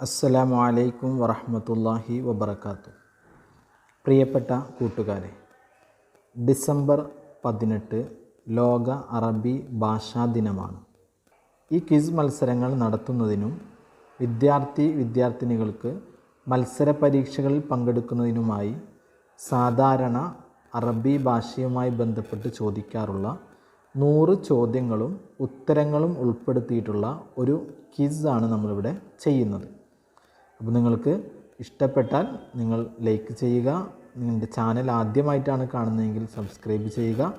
അസ്സലാമു അലൈക്കും വറഹമത്തല്ലാഹി വബർക്കാത്തു പ്രിയപ്പെട്ട കൂട്ടുകാരെ ഡിസംബർ പതിനെട്ട് ലോക അറബി ഭാഷാ ദിനമാണ്. ഈ ക്വിസ് മത്സരങ്ങൾ നടത്തുന്നതിനും വിദ്യാർത്ഥി വിദ്യാർത്ഥിനികൾക്ക് മത്സര പരീക്ഷകളിൽ പങ്കെടുക്കുന്നതിനുമായി സാധാരണ അറബി ഭാഷയുമായി ബന്ധപ്പെട്ട് ചോദിക്കാറുള്ള നൂറ് ചോദ്യങ്ങളും ഉത്തരങ്ങളും ഉൾപ്പെടുത്തിയിട്ടുള്ള ഒരു ക്വിസ് ക്വിസാണ് നമ്മളിവിടെ ചെയ്യുന്നത്. അപ്പോൾ നിങ്ങൾക്ക് ഇഷ്ടപ്പെട്ടാൽ നിങ്ങൾ ലൈക്ക് ചെയ്യുക. നിങ്ങളുടെ ചാനൽ ആദ്യമായിട്ടാണ് കാണുന്നതെങ്കിൽ സബ്സ്ക്രൈബ് ചെയ്യുക.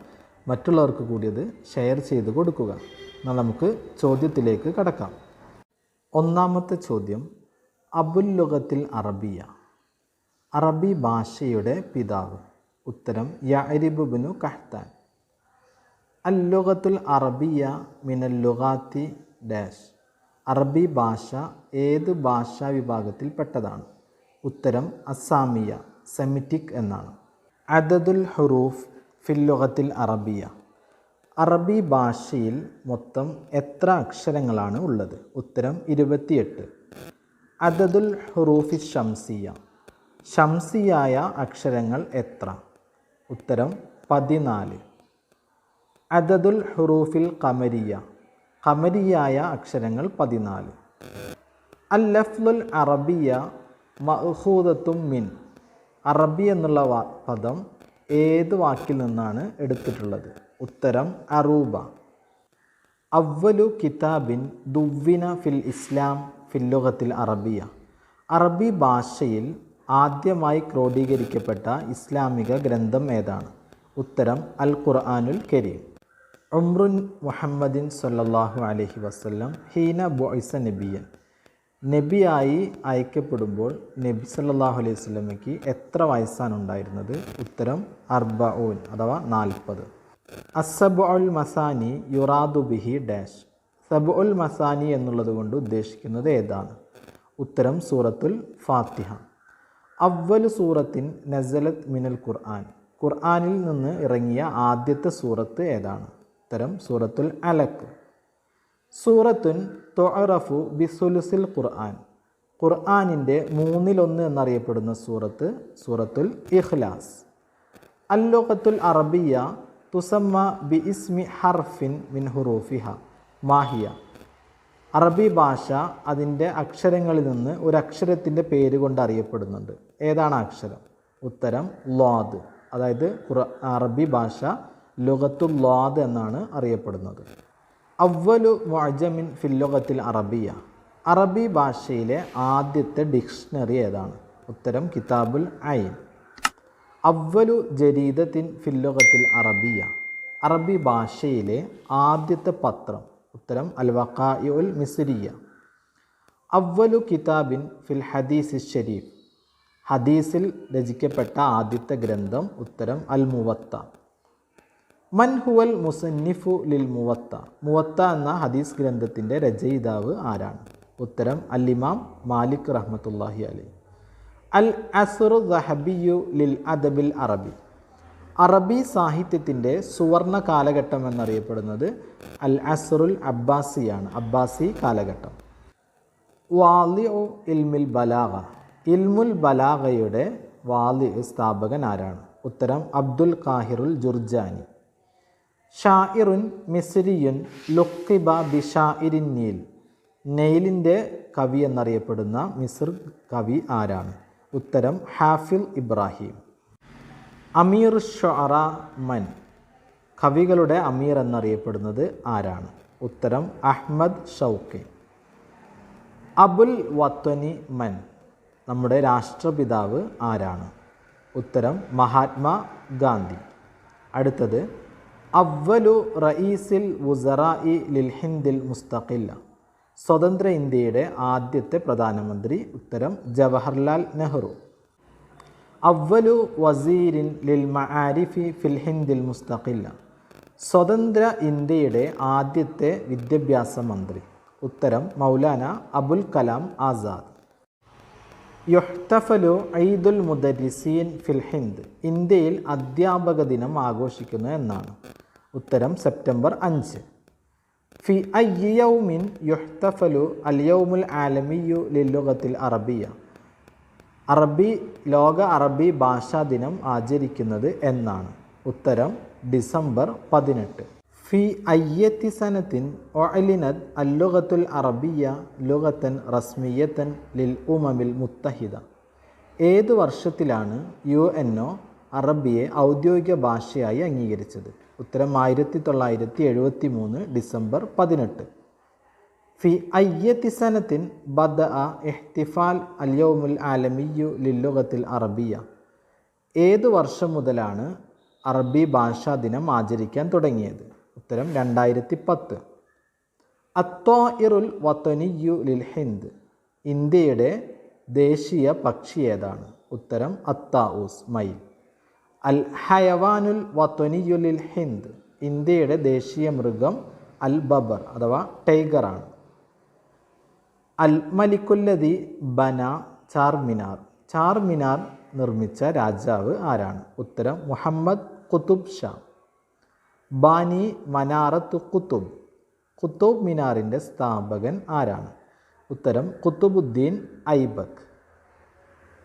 മറ്റുള്ളവർക്ക് കൂടിയത് ഷെയർ ചെയ്ത് കൊടുക്കുക. എന്നാൽ നമുക്ക് ചോദ്യത്തിലേക്ക് കടക്കാം. ഒന്നാമത്തെ ചോദ്യം അബുൽ ലുഗത്തിൽ അറബിയ അറബി ഭാഷയുടെ പിതാവ്. ഉത്തരം യഅരിബുബിനു കഹ്താൻ. അൽ ലുഗത്തുൽ അറബിയ മിനൽ ലുഗാത്തി ഡാഷ്. അറബി ഭാഷ ഏത് ഭാഷാ വിഭാഗത്തിൽ പെട്ടതാണ് ഉത്തരം അസാമിയ സെമിറ്റിക് എന്നാണ്. അദദുൽ ഹുറൂഫ് ഫിൽ ലുഗത്തിൽ അറബിയ. അറബി ഭാഷയിൽ മൊത്തം എത്ര അക്ഷരങ്ങളാണ് ഉള്ളത്? ഉത്തരം ഇരുപത്തിയെട്ട്. അദദുൽ ഹുറൂഫി ഷംസിയ ഷംസിയായ അക്ഷരങ്ങൾ എത്ര? ഉത്തരം പതിനാല്. അദദുൽ ഹുറൂഫിൽ കമരിയ കമരിയായ അക്ഷരങ്ങൾ പതിനാല്. അൽ ലഫ്ലുൽ അറബിയ മഹൂദത്തും മിൻ. അറബി എന്നുള്ള പദം ഏത് വാക്കിൽ നിന്നാണ് എടുത്തിട്ടുള്ളത്? ഉത്തരം അറൂബ. അവലു കിതാബിൻ ദുവ്വിന ഫിൽ ഇസ്ലാം ഫില്ലുഖത്തിൽ അറബിയ. അറബി ഭാഷയിൽ ആദ്യമായി ക്രോഡീകരിക്കപ്പെട്ട ഇസ്ലാമിക ഗ്രന്ഥം ഏതാണ്? ഉത്തരം അൽ ഖുർആാനുൽ കരീം. ഉംറുൻ മുഹമ്മദിൻ സല്ലാഹു അലഹി വസല്ലം ഹീന ബോയ്സ നബിയൻ. നബിയായി അയക്കപ്പെടുമ്പോൾ നബി സല്ലാഹു അലൈഹി വസ്ലമയ്ക്ക് എത്ര വയസ്സാണ് ഉണ്ടായിരുന്നത്? ഉത്തരം അർബഊൻ അഥവാ നാൽപ്പത്. അസബ് ഉൽ മസാനി യുറാദു ബിഹി ഡാഷ്. സബ് ഉൽ മസാനി എന്നുള്ളത് കൊണ്ട് ഉദ്ദേശിക്കുന്നത് ഏതാണ്? ഉത്തരം സൂറത്തുൽ ഫാത്തിഹ. അവൽ സൂറത്തിൻ നസലത് മിനൽ ഖുർആൻ. ഖുർആാനിൽ നിന്ന് ഇറങ്ങിയ ആദ്യത്തെ സൂറത്ത് ഏതാണ്? ഉത്തരം സൂറത്തുൽ അലക്ക് സൂറത്തുൻ തൊറഫു ബിസുലുസിൽ ഖുർആൻ. ഖുർആാനിന്റെ മൂന്നിലൊന്ന് എന്നറിയപ്പെടുന്ന സൂറത്ത് സൂറത്തുൽ ഇഖ്ലാസ്. അല്ലോഹത്തുൽ അറബിയ തുസമ്മ ബി ഇസ്മി ഹർഫിൻ മിൻ ഹുറൂഫിഹ മാഹിയ. അറബി ഭാഷ അതിന്റെ അക്ഷരങ്ങളിൽ നിന്ന് ഒരു അക്ഷരത്തിന്റെ പേര് കൊണ്ട് അറിയപ്പെടുന്നുണ്ട്. ഏതാണ് അക്ഷരം? ഉത്തരം ലോദ് അതായത് അറബി ഭാഷ ലുഗത്തുൽ ലോദ് എന്നാണ് അറിയപ്പെടുന്നത്. അവലു വാജമിൻ ഫില്ലുഗത്തിൽ അറബിയ. അറബി ഭാഷയിലെ ആദ്യത്തെ ഡിക്ഷണറി ഏതാണ്? ഉത്തരം കിതാബുൽ ഐൻ. അവലു ജരീദത്തിൻ ഫില്ലുഗത്തിൽ അറബിയ. അറബി ഭാഷയിലെ ആദ്യത്തെ പത്രം ഉത്തരം അൽ വഖായുൽ മിസ്രിയ. അവലു കിതാബിൻ ഫിൽ ഹദീസ് ഷരീഫ് ഹദീസിൽ രചിക്കപ്പെട്ട ആദ്യത്തെ ഗ്രന്ഥം ഉത്തരം അൽ മുവത്ത. മൻ ഹുവൽ മുസന്നിഫു ലിൽ മുവത്ത. മുവത്ത എന്ന ഹദീസ് ഗ്രന്ഥത്തിന്റെ രചയിതാവ് ആരാണ്? ഉത്തരം അൽ ഇമാം മാലിക് റഹ്മത്തുല്ലാഹി അലി അൽ അസുറു ദഹബിയു ലിൽ അദബിൽ അറബി. അറബി സാഹിത്യത്തിന്റെ സുവർണ കാലഘട്ടം എന്നറിയപ്പെടുന്നത് അൽ അസുറുൽ അബ്ബാസിയാണ്. അബ്ബാസി കാലഘട്ടം. വാലിഉ ഇൽമുൽ ബലാഗ. ഇൽമുൽ ബലാഗയുടെ വാലി സ്ഥാപകൻ ആരാണ്? ഉത്തരം അബ്ദുൽ കാഹിറുൽ ജുർജാനി. ഷായിറുൻ മിസ്രിയുൻ ലുക്കിബ ബിഷായിരിൻ നീൽ. നെയിലിന്റെ കവി എന്നറിയപ്പെടുന്ന മിസ്ർ കവി ആരാണ്? ഉത്തരം ഹാഫിൽ ഇബ്രാഹിം. അമീർ ഷൊറ മൻ. കവികളുടെ അമീർ എന്നറിയപ്പെടുന്നത് ആരാണ്? ഉത്തരം അഹ്മദ് ഷൗക്കി അബുൽ വത്വനി മൻ. നമ്മുടെ രാഷ്ട്രപിതാവ് ആരാണ്? ഉത്തരം മഹാത്മാ ഗാന്ധി. അടുത്തത് അവലു റയീസിൽ വുസറായി ലിൽ ഹിന്ദിൽ മുസ്തഖില്ല സ്വതന്ത്ര ഇന്ത്യയുടെ ആദ്യത്തെ പ്രധാനമന്ത്രി ഉത്തരം ജവഹർലാൽ നെഹ്റു. അവലു വസീരിൻ ലിൽ മആരിഫി ഫിൽ ഹിന്ദിൽ മുസ്തഖില്ല സ്വതന്ത്ര ഇന്ത്യയുടെ ആദ്യത്തെ വിദ്യാഭ്യാസ മന്ത്രി. ഉത്തരം മൗലാന അബുൽ കലാം ആസാദ്. യുഹ്തഫലു ഈദുൽ മുദരിസീൻ ഫിൽ ഹിന്ദ്. ഇന്ത്യയിൽ അധ്യാപക ദിനം ആഘോഷിക്കുന്നു എന്നാണ്. ഉത്തരം സെപ്റ്റംബർ അഞ്ച്. ഫി അയ്യൗമിൻ യുഹ്തഫലു അൽ യൗമുൽ ആലമിയു ലില്ലുഗത്തിൽ അറബിയ അറബി ലോക അറബി ഭാഷാ ദിനം ആചരിക്കുന്നത് എന്നാണ്. ഉത്തരം ഡിസംബർ പതിനെട്ട്. ഫി അയ്യത്തി സനത്തിൻ ഒഅലിനത് അല്ലുഗത്തുൽ അറബിയ ലുഗത്തൻ റസ്മിയത്തൻ ലിൽ ഉമമിൽ മുത്തഹിദ. ഏത് വർഷത്തിലാണ് യു എൻ ഒ അറബിയെ ഔദ്യോഗിക ഭാഷയായി അംഗീകരിച്ചത്. ഉത്തരം ആയിരത്തി തൊള്ളായിരത്തി എഴുപത്തി മൂന്ന് ഡിസംബർ പതിനെട്ട്. ഫി അയ്യത്തി സനത്തിൻ ബദ എഹ്തിഫാൽ അല്യോമുൽ ആലമിയു ലില്ലുഗത്തിൽ അറബിയ. ഏത് വർഷം മുതലാണ് അറബി ഭാഷാ ദിനം ആചരിക്കാൻ തുടങ്ങിയത്? ഉത്തരം രണ്ടായിരത്തി പത്ത് അത്തോ ഇറുൽ വത്തനിയു ലിൽ ഹിന്ദ്. ഇന്ത്യയുടെ ദേശീയ പക്ഷി ഏതാണ്? ഉത്തരം അത്താഊസ് മയിൽ. അൽ ഹയവാനുൽ വത്വനിയുലിൽ ഹിന്ദ് ഇന്ത്യയുടെ ദേശീയ മൃഗം അൽ ബബർ അഥവാ ടൈഗറാണ്. അൽ മലിക്കുല്ലതി ബന ചാർമിനാർ. ചാർമിനാർ നിർമ്മിച്ച രാജാവ് ആരാണ്? ഉത്തരം മുഹമ്മദ് കുത്തുബ് ഷാ. ബാനി മനാറത്ത് കുത്തുബ് കുത്തുബ് മിനാറിന്റെ സ്ഥാപകൻ ആരാണ്? ഉത്തരം കുത്തുബുദ്ദീൻ ഐബക്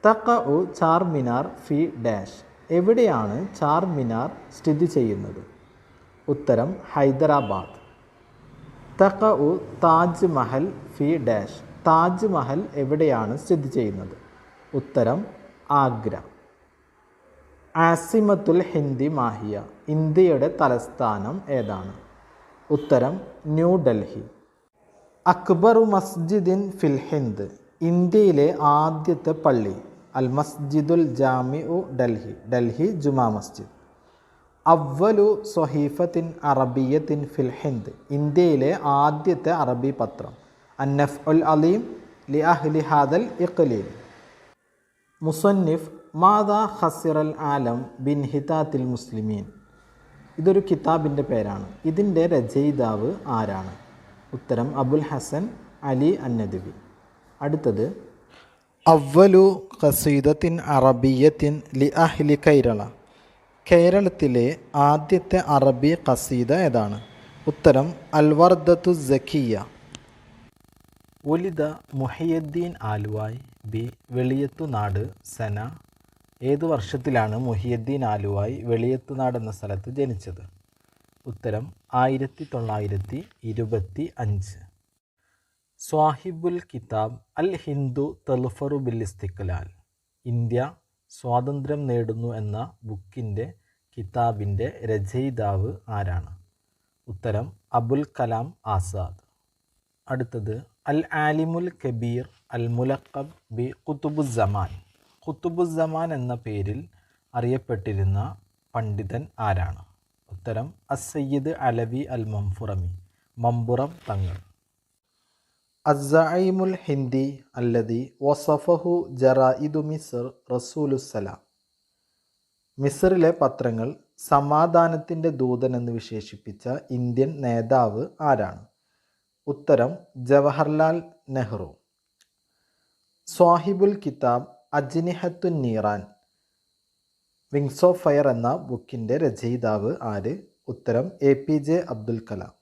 തക്ക ഉ ചാർമിനാർ ഫി ഡാഷ്. എവിടെയാണ് ചാർമിനാർ സ്ഥിതി ചെയ്യുന്നത്? ഉത്തരം ഹൈദരാബാദ്. തക ഉ താജ് മഹൽ ഫി ഡാഷ്. താജ് മഹൽ എവിടെയാണ് സ്ഥിതി ചെയ്യുന്നത്? ഉത്തരം ആഗ്ര. ആസിമത്തുൽ ഹിന്ദി മാഹിയ. ഇന്ത്യയുടെ തലസ്ഥാനം ഏതാണ്? ഉത്തരം ന്യൂഡൽഹി അക്ബറു മസ്ജിദിൻ ഫിൽ ഹിന്ദ് ഇന്ത്യയിലെ ആദ്യത്തെ പള്ളി. അൽ മസ്ജിദുൽ ജാമി ഉ ഡൽഹി ഡൽഹി ജുമാ മസ്ജിദ്. അവലു സൊഹീഫത്തിൻ അറബിയത്തിൻ ഫിൽ ഹിന്ദ് ഇന്ത്യയിലെ ആദ്യത്തെ അറബി പത്രം. അന്നഫ് ഉൽ അലീം ലി അഹ്ലി ഹാദൽ ഇഖ്ലീം മുസന്നിഫ് മാതാ ഹസിറൽ ആലം ബിൻ ഹിതാത്തിൽ മുസ്ലിമീൻ. ഇതൊരു കിതാബിന്റെ പേരാണ്. ഇതിന്റെ രചയിതാവ് ആരാണ്? ഉത്തരം അബുൽ ഹസൻ അലി അന്നദബി അടുത്തത് അവലു ഖസീദത്തിൻ അറബിയത്തിൻ ലി അഹ്ലി കൈരള. കേരളത്തിലെ ആദ്യത്തെ അറബി ഖസീദ ഏതാണ്? ഉത്തരം അൽവർദത്തു സക്കിയ ഒലിത മുഹിയുദ്ദീൻ ആലുവായ് ബി വെളിയത്തുനാട് സന. ഏതു വർഷത്തിലാണ് മുഹിയുദ്ദീൻ ആലുവായ് വെളിയത്തുനാട് എന്ന സ്ഥലത്ത് ജനിച്ചത്? ഉത്തരം ആയിരത്തി തൊള്ളായിരത്തി ഇരുപത്തി അഞ്ച് സ്വാഹിബുൽ കിതാബ് അൽ ഹിന്ദു തെൽഫറു ബിൽ ഇന്ത്യ സ്വാതന്ത്ര്യം നേടുന്നു എന്ന ബുക്കിന്റെ കിതാബിന്റെ രചയിതാവ് ആരാണ്? ഉത്തരം അബുൽ കലാം ആസാദ്. അടുത്തത് അൽ ആലിമുൽ കബീർ അൽ മുലക്കബ് ബി കുത്തുബുസമാൻ കുത്തുബുസമാൻ എന്ന പേരിൽ അറിയപ്പെട്ടിരുന്ന പണ്ഡിതൻ ആരാണ്? ഉത്തരം അസയ്യിദ് അലവി അൽ മംഫുറമി മമ്പുറം തങ്ങൾ. അസൈമുൽ ഹിന്ദി അല്ലതി വസഫഹു ജറായിദു മിസർ റസൂലുസലാം മിസറിലെ പത്രങ്ങൾ സമാധാനത്തിന്റെ ദൂതനെന്ന് വിശേഷിപ്പിച്ച ഇന്ത്യൻ നേതാവ് ആരാണ്? ഉത്തരം ജവഹർലാൽ നെഹ്റു. സ്വാഹിബുൽ കിതാബ് അജ്നിഹത്തു നീറാൻ. വിങ്സ് ഓഫ് ഫയർ എന്ന ബുക്കിന്റെ രചയിതാവ് ആര്? ഉത്തരം A P J Abdul Kalam.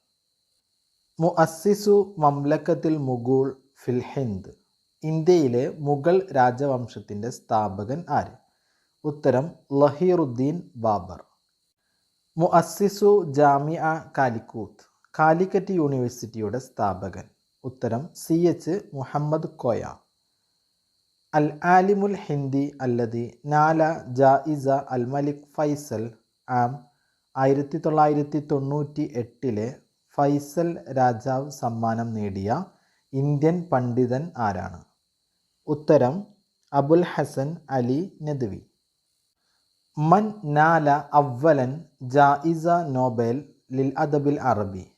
മുഅസ്സിസു മംലക്കത്തിൽ മുഗൂൾ ഫിൽ ഹിന്ദ്. ഇന്ത്യയിലെ മുഗൾ രാജവംശത്തിന്റെ സ്ഥാപകൻ ആര്? ഉത്തരം ലഹീറുദ്ദീൻ ബാബർ. മുഅസ്സിസു ജാമിഅ കാലിക്കൂത്ത് കാലിക്കറ്റ് യൂണിവേഴ്സിറ്റിയുടെ സ്ഥാപകൻ. ഉത്തരം സി എച്ച് മുഹമ്മദ് കോയ. അൽ ആലിമുൽ ഹിന്ദി അല്ലതി നാല ജായിസ അൽ മലിക് ഫൈസൽ ആം ആയിരത്തി തൊള്ളായിരത്തി തൊണ്ണൂറ്റി എട്ടിലെ ഫൈസൽ രാജാവ് സമ്മാനം നേടിയ ഇന്ത്യൻ പണ്ഡിതൻ ആരാണ്? ഉത്തരം അബുൽ ഹസൻ അലി നദ്വി. മൻ നാല അവലൻ ജായിസ നോബൽ ലിൽ അദബിൽ അറബി.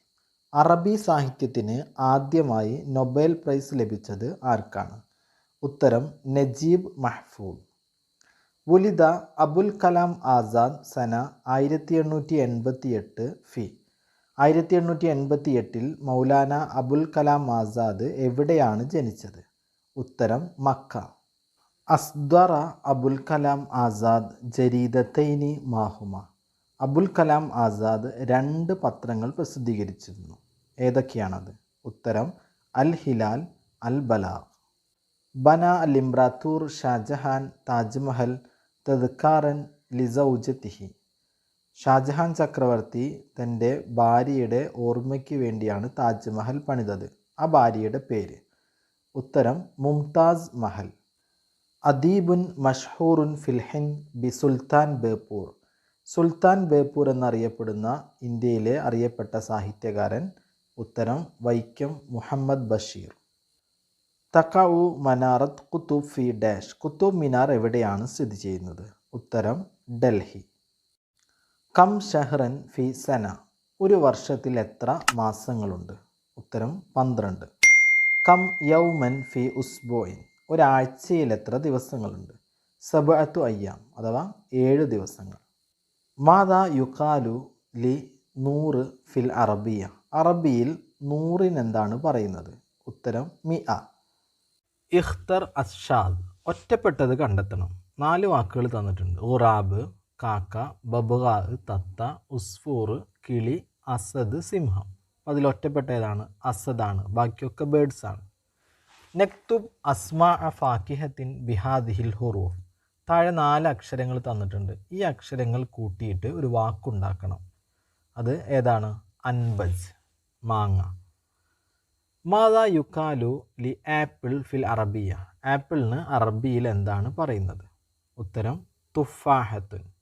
അറബി സാഹിത്യത്തിന് ആദ്യമായി നൊബേൽ പ്രൈസ് ലഭിച്ചത് ആർക്കാണ്? ഉത്തരം നജീബ് മഹ്ഫൂദ് വുലിദ അബുൽ കലാം ആസാദ് സന ആയിരത്തി എണ്ണൂറ്റി എൺപത്തി എട്ട് ഫി. ആയിരത്തി എണ്ണൂറ്റി എൺപത്തി എട്ടിൽ മൗലാന അബുൽ കലാം ആസാദ് എവിടെയാണ് ജനിച്ചത്? ഉത്തരം മക്ക. അസ്ദറ അബുൽ കലാം ആസാദ് ജരീദത്തൈനി മാഹുമ. അബുൽ കലാം ആസാദ് രണ്ട് പത്രങ്ങൾ പ്രസിദ്ധീകരിച്ചിരുന്നു. ഏതൊക്കെയാണത്? ഉത്തരം അൽ ഹിലാൽ അൽ ബലാഗ് ബന അൽ ഇമ്രാത്തൂർ ഷാജഹാൻ താജ്മഹൽ തദ്ക്കാറൻ ലിസൗജത്തിഹി ഷാജഹാൻ ചക്രവർത്തി തന്റെ ഭാര്യയുടെ ഓർമ്മയ്ക്ക് വേണ്ടിയാണ് താജ്മഹൽ പണിതത്. ആ ഭാര്യയുടെ പേര്. ഉത്തരം മുംതാസ് മഹൽ. അദീബുൻ മഷ്ഹൂറുൻ ഫിൽഹിൻ ബി സുൽത്താൻ ബേപ്പൂർ. സുൽത്താൻ ബേപ്പൂർ എന്നറിയപ്പെടുന്ന ഇന്ത്യയിലെ അറിയപ്പെട്ട സാഹിത്യകാരൻ. ഉത്തരം വൈക്കം മുഹമ്മദ് ബഷീർ. തക്കാവു മനാറത്ത് കുത്തൂബ് ഫി ഡാഷ്. കുത്തൂബ് മിനാർ എവിടെയാണ് സ്ഥിതി ചെയ്യുന്നത്? ഉത്തരം ഡൽഹി. കം ഷഹ്റൻ ഫി സന. ഒരു വർഷത്തിൽ എത്ര മാസങ്ങളുണ്ട്? ഉത്തരം പന്ത്രണ്ട്. കം യൗമൻ ഫി ഉസ്ബോയിൻ ഒരാഴ്ചയിൽ എത്ര ദിവസങ്ങളുണ്ട്? സബഅത്തു അയ്യാം അഥവാ ഏഴ് ദിവസങ്ങൾ. മാതാ യുക്കാലു ലി നൂറ് ഫിൽ അറബിയ. അറബിയിൽ നൂറിനെന്താണ് പറയുന്നത്? ഉത്തരം മി അ ഇഖ്തർ അഷാദ് ഒറ്റപ്പെട്ടത് കണ്ടെത്തണം. നാല് വാക്കുകൾ തന്നിട്ടുണ്ട്. ഉറാബ് കാക്ക ബബുകാർ തത്ത ഉസ്ഫൂർ കിളി അസദ് സിംഹം. അതിൽ ഒറ്റപ്പെട്ട ഏതാണ് അസദാണ്. ബാക്കിയൊക്കെ ബേഡ്സ് ആണ് നെക്തുബ് അസ്മാ ഫാക്കിഹത്തിൻ ബിഹാദിഹിൽ ഹുറൂഫ്. താഴെ നാല് അക്ഷരങ്ങൾ തന്നിട്ടുണ്ട്. ഈ അക്ഷരങ്ങൾ കൂട്ടിയിട്ട് ഒരു വാക്കുണ്ടാക്കണം. അത് ഏതാണ്? അൻബജ് മാങ്ങ. മാതാ യുക്കാലു ലി ആപ്പിൾ ഫിൽ അറബിയ. ആപ്പിളിന് അറബിയിൽ എന്താണ് പറയുന്നത്? ഉത്തരം തുഫാഹത്തുൻ.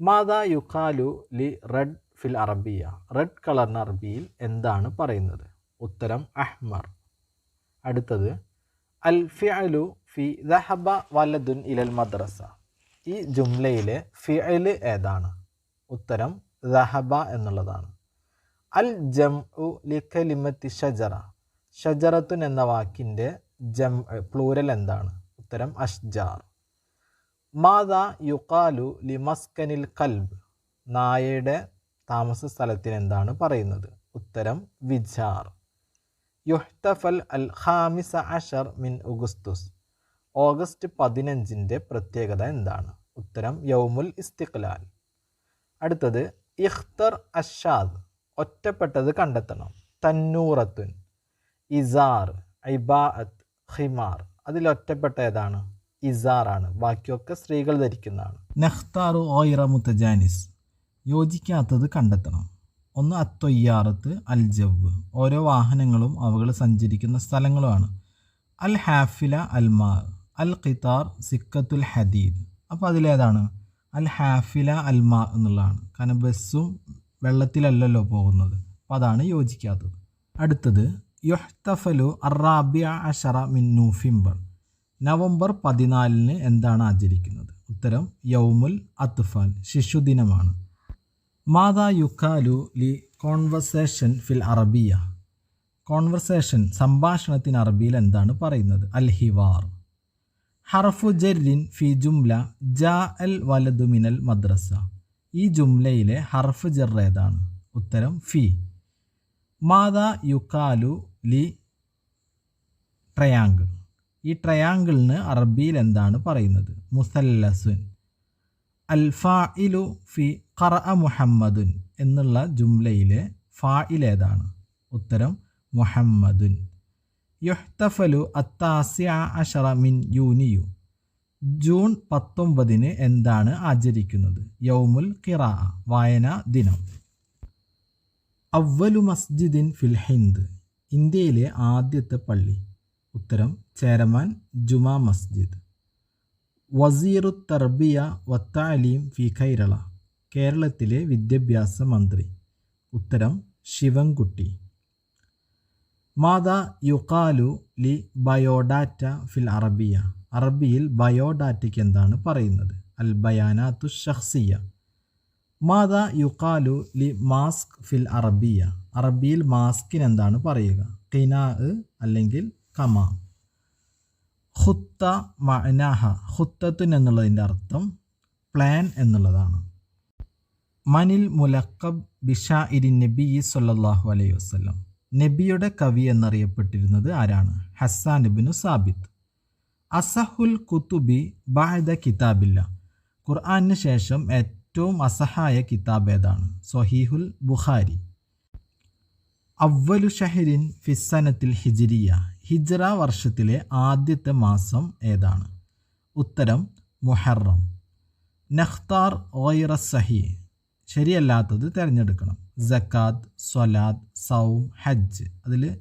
മാതാ യുഖാലു ലി റെഡ് ഫിൽ അറബിയ. റെഡ് കളറിന് അറബിയിൽ എന്താണ് പറയുന്നത്? ഉത്തരം അഹ്മർ. അടുത്തത് അൽ ഫിഅലു ഫി ദഹബ വലദുൻ ഇലൽ മദ്രസ. ഈ ജുംലയിലെ ഫിഅൽ ഏതാണ്? ഉത്തരം ദഹബ എന്നുള്ളതാണ്. അൽ ജം ഉ ലിഖലിമത്തി ഷജറ. ഷജറത്തുൻ എന്ന വാക്കിന്റെ ജം പ്ലൂരൽ എന്താണ്? ഉത്തരം അഷ്ജാർ. മാത യുക്കാലു ലിമസ്കനിൽ കൽബ്? നായയുടെ താമസ സ്ഥലത്തിന് എന്താണ് പറയുന്നത്? ഉത്തരം വിജാർ യുഹ്തഫൽ അൽ ഖാമിസ അഷർ മിൻ ഉഗുസ്തുസ്. ഓഗസ്റ്റ് പതിനഞ്ചിന്റെ പ്രത്യേകത എന്താണ്? ഉത്തരം യൗമുൽ ഇസ്തിഖ്ലാൽ. അടുത്തത് ഇഖ്തർ അഷാദ്. ഒറ്റപ്പെട്ടത് കണ്ടെത്തണം. തന്നൂറത്തുൻ. ഇസാർ ഇബാഅത്ത് ഹിമാർ അതിലൊറ്റപ്പെട്ട ഏതാണ്? ഇസാറാണ്. ബാക്കിയൊക്കെ സ്ത്രീകൾ ധരിക്കുന്നതാണ്. നഖ്താറു ഓയിറ മുത്തജാനിസ് യോജിക്കാത്തത് കണ്ടെത്തണം. ഒന്ന് അത്തൊയ്യാറത്ത് അൽ ജവ് ഓരോ വാഹനങ്ങളും അവകൾ സഞ്ചരിക്കുന്ന സ്ഥലങ്ങളുമാണ്. അൽ ഹാഫില അൽമാർ അൽ ഖിത്താർ സിക്കത്തുൽ ഹദീദ്. അപ്പോൾ അതിലേതാണ്? അൽ ഹാഫില അൽമാർ എന്നുള്ളതാണ്. കാരണം ബസ്സും വെള്ളത്തിലല്ലല്ലോ പോകുന്നത്. അപ്പോൾ അതാണ് യോജിക്കാത്തത്. അടുത്തത് യുഹ്തഫലു അറാബിയ അഷറ മിൻ നൂഫിംബർ നവംബർ പതിനാലിന് എന്താണ് ആചരിക്കുന്നത്? ഉത്തരം യൗമുൽ അത്ഫാൽ ശിശുദിനമാണ്. മാതാ യുക്കാലു ലി കോൺവെർസേഷൻ ഫിൽ അറബിയ. കോൺവെർസേഷൻ സംഭാഷണത്തിന് അറബിയിൽ എന്താണ് പറയുന്നത്? അൽ ഹിവാർ. ഹർഫു ജെറിൻ ഫി ജുംല ജാ അൽ വലതു മിനൽ മദ്രസ. ഈ ജുംലയിലെ ഹർഫ് ജർ ഏതാണ്? ഉത്തരം ഫി. മാതാ യുക്കാലു ലി ട്രയാങ്കിൾ. ഈ ട്രയാങ്കിളിന് അറബിയിൽ എന്താണ് പറയുന്നത്? മുസല്ലസുൻ. അൽഫാ ഇലു ഫി ഖറ മുഹമ്മദുൻ എന്നുള്ള ജുംലയിലെ ഫായിൽ ഏതാണ്? ഉത്തരം മുഹമ്മദുൻ. യുഹ്തഫലു അത്താസിയ അഷറ മിൻ യൂനിയു. ജൂൺ പത്തൊമ്പതിന് എന്താണ് ആചരിക്കുന്നത്? യൗമുൽ ഖിറാ വായനാ ദിനം. അവലു മസ്ജിദിൻ ഫിൽ ഹിന്ദ് ഇന്ത്യയിലെ ആദ്യത്തെ പള്ളി. ഉത്തരം ചേരമാൻ ജുമാ മസ്ജിദ്. വസീറു തർബിയ വത്താലീം ഫി ഖൈരള കേരളത്തിലെ വിദ്യാഭ്യാസ മന്ത്രി. ഉത്തരം ശിവൻകുട്ടി. മാതാ യുക്കാലു ലി ബയോഡാറ്റ ഫിൽ അറബിയ. അറബിയിൽ ബയോഡാറ്റയ്ക്ക് എന്താണ് പറയുന്നത്? അൽ ബയാനാത്തു ഷഹ്സിയ മാതാ യുക്കാലു ലി മാസ്ക് ഫിൽ അറബിയ. അറബിയിൽ മാസ്കിന് എന്താണ് പറയുക? ഖിനാ അല്ലെങ്കിൽ കമാ. ഹുത്ത മഅനാഹ ഹുത്തത്തുൻ എന്നുള്ളതിന്റെ അർത്ഥം പ്ലാൻ എന്നുള്ളതാണ്. മനിൽ മുലക്കബ് ബിഷാ ഇരി നബി സല്ലാഹു അലൈഹി വസ്ലം നബിയുടെ കവി എന്നറിയപ്പെട്ടിരുന്നത് ആരാണ്? ഹസ്സാൻ ഇബിനു സാബിത്ത്. അസഹുൽ കുത്തുബി ബഅദ കിതാബില്ല. ഖുർആാനിന് ശേഷം ഏറ്റവും അസഹായ കിതാബ് ഏതാണ്? സൊഹീഹുൽ ബുഖാരി. അവലു ഷഹരിൻ ഫിസ്സനത്തിൽ ഹിജിരിയ. ഹിജ്റ വർഷത്തിലെ ആദ്യത്തെ മാസം ഏതാണ്? ഉത്തരം മുഹറം. നഖ്താർ ഓയിറ സഹി. ശരിയല്ലാത്തത് തിരഞ്ഞെടുക്കണം. ജക്കാത്ത് സ്വലാത്ത് സൗം ഹജ്ജ്. അതിൽ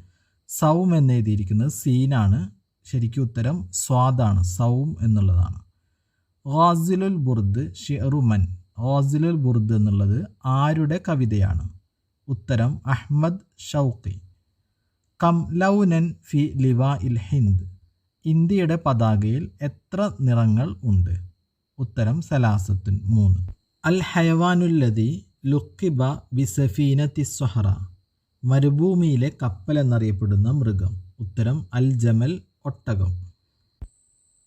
സൗം എന്ന് എഴുതിയിരിക്കുന്നത് സീനാണ് ശരിക്കും ഉത്തരം സ്വാദാണ് സൗം എന്നുള്ളതാണ്. ഗാസിലുൽ ബുർദ് ഷിറുമൻ ഗാസിലുൽ ബുർദ് എന്നുള്ളത് ആരുടെ കവിതയാണ്? ഉത്തരം അഹ്മദ് ഷൗക്കി കം ലൗനൻ ഫി ലിവ ഇൽ ഹിന്ദ്. ഇന്ത്യയുടെ പതാകയിൽ എത്ര നിറങ്ങൾ ഉണ്ട്? ഉത്തരം സലാസത്തുൻ മൂന്ന്. അൽ ഹയവാനുല്ലതി ലുക്കിബ ബിസഫീനത്തി സ്വഹറ മരുഭൂമിയിലെ കപ്പൽ എന്നറിയപ്പെടുന്ന മൃഗം. ഉത്തരം അൽ ജമൽ ഒട്ടകം.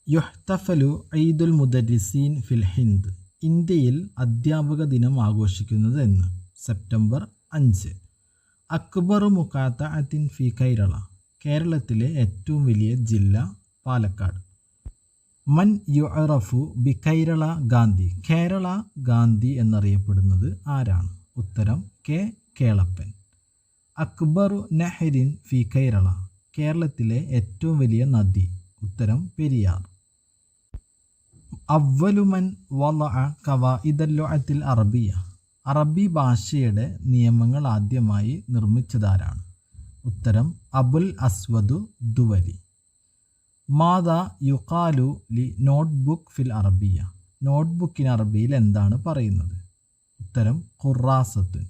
യുഹ്തഫലു ഈദുൽ മുദരിസീൻ ഫിൽ ഹിന്ദ് ഇന്ത്യയിൽ അധ്യാപക ദിനം ആഘോഷിക്കുന്നത് എന്ന്. സെപ്റ്റംബർ അഞ്ച്. അക്ബറു മുക്കാത്തഅത്തിൻ ഫി കൈരള കേരളത്തിലെ ഏറ്റവും വലിയ ജില്ല പാലക്കാട്. മൻ യുഅറഫു ബി കൈരള ഗാന്ധി. കേരള ഗാന്ധി എന്നറിയപ്പെടുന്നത് ആരാണ്? ഉത്തരം കെ. കേളപ്പൻ. അക്ബറു നെഹരിൻ ഫി കൈരള കേരളത്തിലെ ഏറ്റവും വലിയ നദി. ഉത്തരം പെരിയാർ. അവലുമൻ വല കവ ഇതല്ലോ അതിൽ അറബിയ. അറബി ഭാഷയുടെ നിയമങ്ങൾ ആദ്യമായി നിർമ്മിച്ചതാരാണ്? ഉത്തരം അബുൽ അസ്വദു ദുവലി മാത യുഖാലു ലി നോട്ട്ബുക്ക് ഫിൽ അറബിയ. നോട്ട്ബുക്കിന് അറബിയിൽ എന്താണ് പറയുന്നത്? ഉത്തരം ഖുറാസത്തുൻ.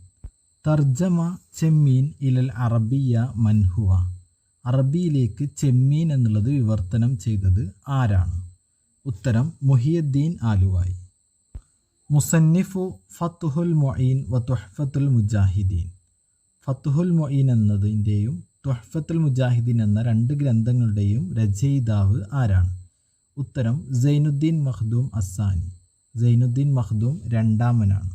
തർജമ ചെമ്മീൻ ഇലൽ അറബിയ മൻഹുവ. അറബിയിലേക്ക് ചെമ്മീൻ എന്നുള്ളത് വിവർത്തനം ചെയ്തത് ആരാണ്? ഉത്തരം മുഹിയുദ്ദീൻ ആലുവായി. മുസന്നിഫു ഫത്തുഹുൽ മൊയീൻ വ തുഹ്ഫത്തുൽ മുജാഹിദീൻ. ഫത്തുഹുൽ മൊയീൻ എന്നതിന്റെയും തുഹ്ഫത്തുൽ മുജാഹിദീൻ എന്ന രണ്ട് ഗ്രന്ഥങ്ങളുടെയും രചയിതാവ് ആരാണ്? ഉത്തരം സൈനുദ്ദീൻ മഖ്ദൂം അസാനി സൈനുദ്ദീൻ മഖ്ദൂം രണ്ടാമനാണ്.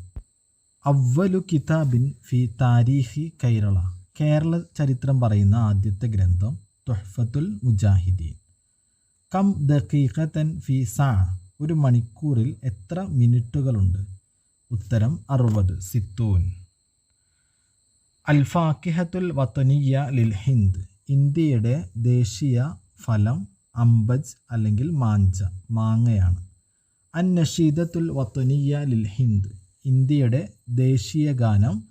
അവലു കിതാബിൻ ഫി താരീഖി കൈരള കേരള ചരിത്രം പറയുന്ന ആദ്യത്തെ ഗ്രന്ഥം തുഹ്ഫത്തുൽ മുജാഹിദീൻ. കം ദഖീഖത്തൻ ഫി സാ. ഒരു മണിക്കൂറിൽ എത്ര മിനിറ്റുകളുണ്ട്? ഉത്തരം അറുപത്. സിത്തൂൻ. അൽഫാക്കിഹത്തുൽ വത്തനിയ ലിൽ ഹിന്ദ്. ഇന്ത്യയുടെ ദേശീയ ഫലം അംബജ് അല്ലെങ്കിൽ മാഞ്ച മാങ്ങയാണ്. അൻ നഷീദത്തുൽ വത്തനിയ ലിൽ ഹിന്ദ്. ഇന്ത്യയുടെ ദേശീയ ഗാനം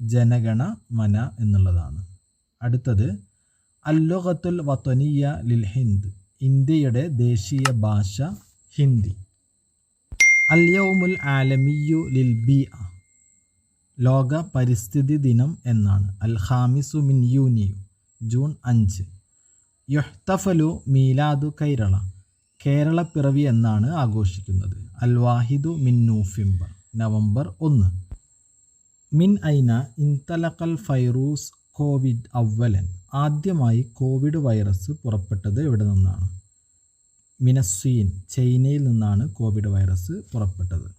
ജനഗണ മന എന്നുള്ളതാണ്. അടുത്തത് അല്ലുഖത്തുൽ വത്തനിയ ലിൽ ഹിന്ദ്. ഇന്ത്യയുടെ ദേശീയ ഭാഷ ഹിന്ദി. അല്യോമുൽ ആലമിയു ലിൽ ബി ലോക പരിസ്ഥിതി ദിനം എന്നാണ്. അൽ ഹാമിസു മിൻ യൂനിയു ജൂൺ അഞ്ച്. യുഹ്തഫലു മീലാദു കൈരള കേരള പിറവി എന്നാണ് ആഘോഷിക്കുന്നത്. അൽ വാഹിദു മിൻ നൂഫിംബർ നവംബർ ഒന്ന്. മിൻ ഐന ഇൻതലക്കൽ ഫൈറൂസ് കോവിഡ് അവലൻ ആദ്യമായി കോവിഡ് വൈറസ് പുറപ്പെട്ടത് എവിടെ നിന്നാണ്? മിനസ്വീൻ ചൈനയിൽ നിന്നാണ് കോവിഡ് വൈറസ് പുറപ്പെട്ടത്.